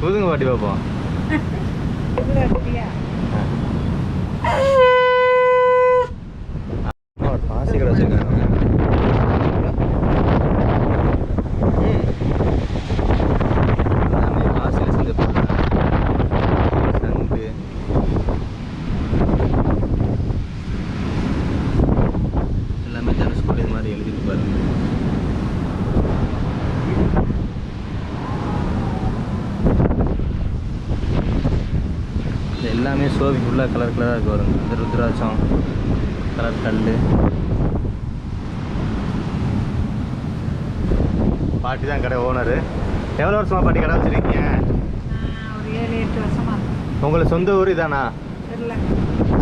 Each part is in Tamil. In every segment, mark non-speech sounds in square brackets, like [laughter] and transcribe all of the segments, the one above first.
ஊதுங்க பாட்டி பார்ப்போம் ஆ, ஒரு பாசி கடை வச்சிருக்காங்க ம். எல்லாமே பாசியில் செஞ்ச பொருள் சங்கு எல்லாமே தனுஷ்கோடி இது மாதிரி எழுதிட்டு பாருங்க இது எல்லாமே சோவி ஃபுல்லாக கலர் கலராக இருக்கு வருங்க இது ருத்ராட்சம் கலர் கல் பாட்டி தான் கடை ஓனரு. எவ்வளோ வருஷமா பாட்டி கடை வச்சிருக்கீங்க. உங்களுக்கு சொந்த ஊர் இதானா?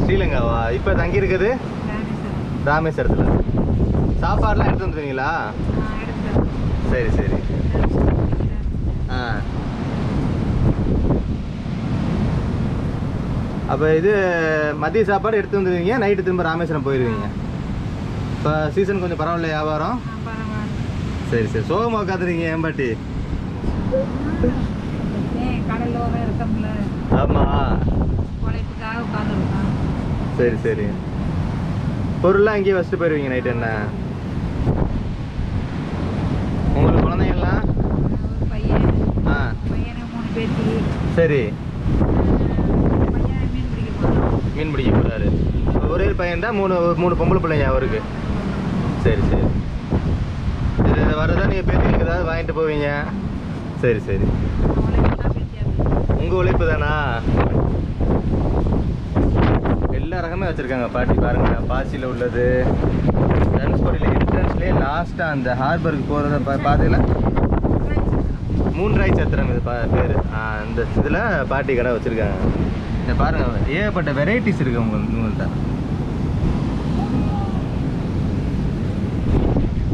ஸ்ரீலங்காவா? இப்போ தங்கி இருக்குது? ராமேஸ்வரத்தில். சாப்பாடுலாம் எடுத்து வந்துருவீங்களா? சரி சரி. ஆ. அப்போ இது மதிய சாப்பாடு எடுத்து வந்துடுவீங்க நைட்டு திரும்ப ராமேஸ்வரம் போயிடுவீங்க இப்போ சீசன் கொஞ்சம் பரவாயில்ல வியாபாரம்? சரி சரி. சோகமாக உட்காந்துருங்க ஏன் பாட்டி? ஏன் கடல் ஓரம் இருக்கோம்ல ஆமாம் சரி சரி. பொருள்லாம் இங்கேயே வச்சுட்டு போயிடுவீங்க நைட் என்ன? உங்களுக்கு பையன். ஆ. சரி பையன் மீன் பிடிக்க போகிறோம் மீன் பிடிக்க போகிறாரு ஒரே பையன் தான் மூணு மூணு பொம்பளை பிள்ளைங்க அவருக்கு. சரி சரி. இது வரதா நீங்கள் பேத்திகளுக்கு ஏதாவது வாங்கிட்டு போவீங்க? சரி சரி. உங்கள் உழைப்பு தானா? எல்லா ரகமே வச்சுருக்காங்க பாட்டி பாருங்க. பாசியில் உள்ளது தனுஷ்கோடியில் என்ட்ரன்ஸ்லேயே லாஸ்ட்டாக அந்த ஹார்பருக்கு போகிறத பா பார்த்தீங்களா மூன்றாய் சத்திரம் இது பா பேர். அந்த இதில் பாட்டி கடை வச்சுருக்காங்க. இந்த பாருங்க ஏகப்பட்ட வெரைட்டிஸ் இருக்கு உங்களுக்கு உங்கள்கிட்ட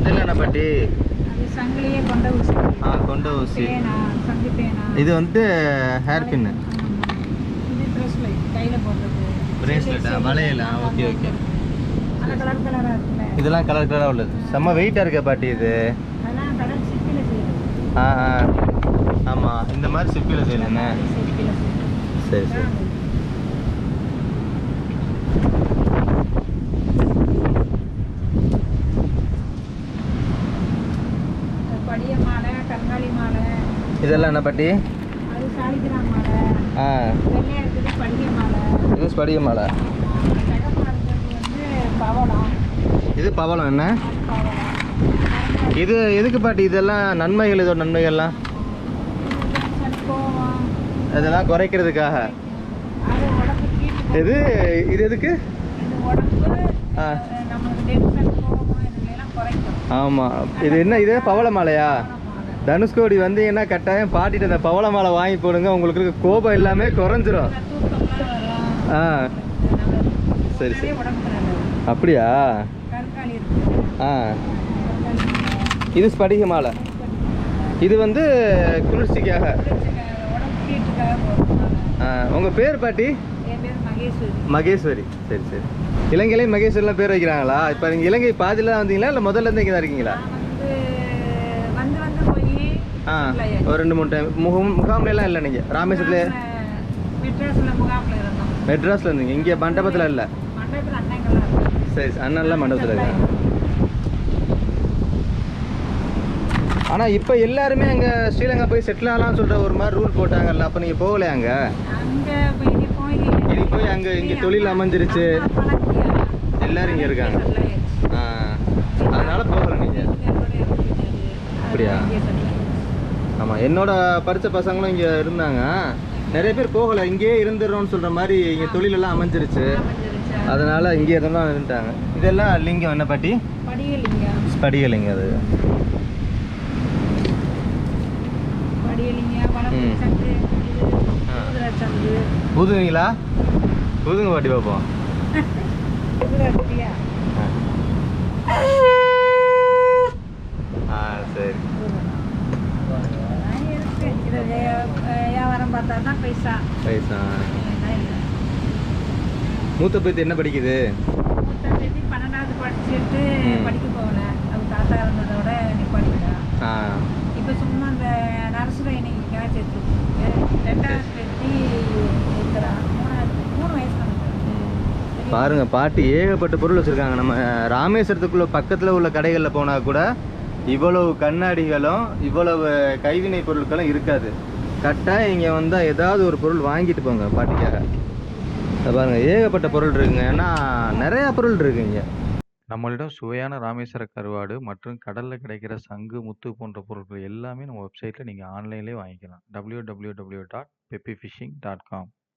இதெல்லாம் என்ன பாட்டி? ஆ கொண்ட ஊசி. இது வந்து ஹேர் பின்னு பிரேஸ்லெட்டா வளையலா? ஓகே ஓகே இதெல்லாம் கலர் கலராக உள்ளது. செம்ம வெயிட்டாக இருக்கா பாட்டி இது. ஆ ஆ. ஆமாம் இந்த மாதிரி சிப்பியில் செய்யலண்ணே சரி சரி படிய மாலை கங்காளி மாலை இதெல்லாம் என்ன பாட்டி? ஆ. இது மாலை பவளம் இது பவளம் என்ன? இது எதுக்கு பாட்டி இதெல்லாம் நன்மைகள் இதோட நன்மைகள்லாம்? இதெல்லாம் குறைக்கிறதுக்காக. இது இது எதுக்கு? ஆமாம் இது என்ன இது பவள மாலையா? மாலை தனுஷ்கோடி வந்தீங்கன்னா கட்டாயம் பாட்டிட்டு அந்த பவள மாலை வாங்கி போடுங்க உங்களுக்கு இருக்க கோபம் எல்லாமே குறைஞ்சிரும். ஆ. சரி சரி. அப்படியா? ஆ. இது ஸ்படிக மாலை. இது வந்து குளிர்ச்சிக்காக. உடம்பு கீட்டுக்காக போடுறாங்க ஆ, உங்க பேர் பாட்டி? மகேஸ்வரி. மகேஸ்வரி சரி சரி. இலங்கையிலே மகேஸ்வரிலாம் பேர் வைக்கிறாங்களா? இப்போ நீங்கள் இலங்கை பாதியில் வந்தீங்களா? இல்லை முதல்ல இருந்து இங்கே தான் இருக்கீங்களா நான் வந்து வந்து வந்து போய் ஆ ஒரு ரெண்டு மூணு டைம் முகம் முகாம்லாம் இல்லை நீங்கள் ராமேஸ்வரத்தில் மெட்ராஸில் இருந்தீங்க இங்கே? மண்டபத்தில் இல்லை? சரி அண்ணன்லாம் மண்டபத்தில் இருக்காங்க. ஆனால் இப்போ எல்லாருமே அங்கே ஸ்ரீலங்கா போய் செட்டில் ஆகலாம்னு சொல்கிற ஒரு மாதிரி ரூல் போட்டாங்கல்ல. அப்போ நீங்கள் போகலையா அங்கே? அங்கே இனி போய் இனி போய் அங்கே இங்கே தொழில் அமைஞ்சிருச்சு. எல்லாரும் இங்க இருக்காங்க. ஆ அதனால போகல நீங்கள் அப்படியா? ஆமாம் என்னோட படித்த பசங்களும் இங்கே இருந்தாங்க. நிறைய பேர் போகலை இங்கேயே இருந்துடுறோம்னு சொல்கிற மாதிரி இங்கே தொழிலெல்லாம் அமைஞ்சிருச்சு. அதனால் இங்கே இருந்தோம் இருந்துட்டாங்க இதெல்லாம் லிங்கம் என்ன பாட்டி? படிகலிங்க அது. ஊதுவீங்களா? ஊதுங்க பாட்டி பார்ப்போம் [laughs] குதிரை இருக்குல்லையா ஆ சரி அதெல்லாம் இருக்கு இது வே- வியாபாரம் பார்த்தா தான் பைசா. பைசா. இல்லைன்னா இல்லை மூத்த பேத்து என்ன படிக்குது? மூத்த பேத்தி பன்னெண்டாவது படிச்சுட்டு. படிக்க போகல. அவங்க தாத்தா இருந்ததோட இப்போ சும்மா இந்த அரசு இன்னைக்கு கிடைச்சிருக்கு ரெண்டாவது பெட்டி இருக்கிறா. மூணாவது மூணு வயசு நமக்கு பாருங்க பாட்டி ஏகப்பட்ட பொருள் வச்சுருக்காங்க. நம்ம ராமேஸ்வரத்துக்குள்ள பக்கத்தில் உள்ள கடைகளில் போனால் கூட இவ்வளவு கண்ணாடிகளும் இவ்வளவு கைவினை பொருட்களும் இருக்காது. கட்டாயம் இங்கே வந்தால் ஏதாவது ஒரு பொருள் வாங்கிட்டு போங்க பாட்டிக்காக. பாருங்கள் ஏகப்பட்ட பொருள் இருக்குங்க. ஏன்னா நிறையா பொருள் இருக்குது இங்கே. நம்மளிடம் சுவையான ராமேஸ்வர கருவாடு மற்றும் கடலில் கிடைக்கிற சங்கு முத்து போன்ற பொருட்கள் எல்லாமே நம்ம வெப்சைட்டில் நீங்கள் ஆன்லைன்லேயே வாங்கிக்கலாம் W W W dot peppy fishing dot com